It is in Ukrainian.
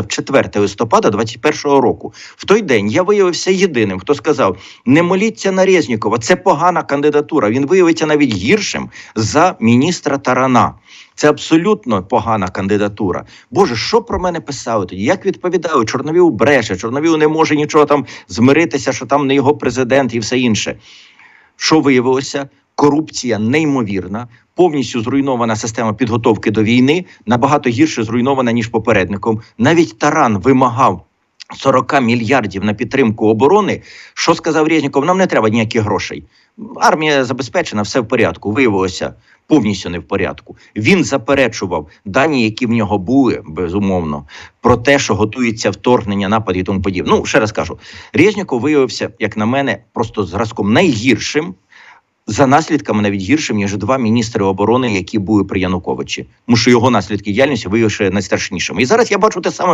в 4 листопада 21 року. В той день я виявився єдиним, хто сказав: не моліться на Резнікова, це погана кандидатура. Він виявиться навіть гіршим за міністра Тарана. Це абсолютно погана кандидатура. Боже, що про мене писали тоді? Як відповідали? Чорновіл бреше, Чорновіл не може нічого там змиритися, що там не його президент і все інше. Що виявилося? Корупція неймовірна, повністю зруйнована система підготовки до війни, набагато гірше зруйнована ніж попередником. Навіть Таран вимагав 40 мільярдів на підтримку оборони. Що сказав Резніков? Нам не треба ніяких грошей. Армія забезпечена, все в порядку. Виявилося повністю не в порядку. Він заперечував дані, які в нього були, безумовно, про те, що готується вторгнення, напад і тому подібне. Ну, ще раз кажу, Резніков виявився, як на мене, просто зразком найгіршим. За наслідками навіть гіршим, ніж два міністри оборони, які були при Януковичі, тому що його наслідки діяльності виявилися найстрашнішими. І зараз я бачу те саме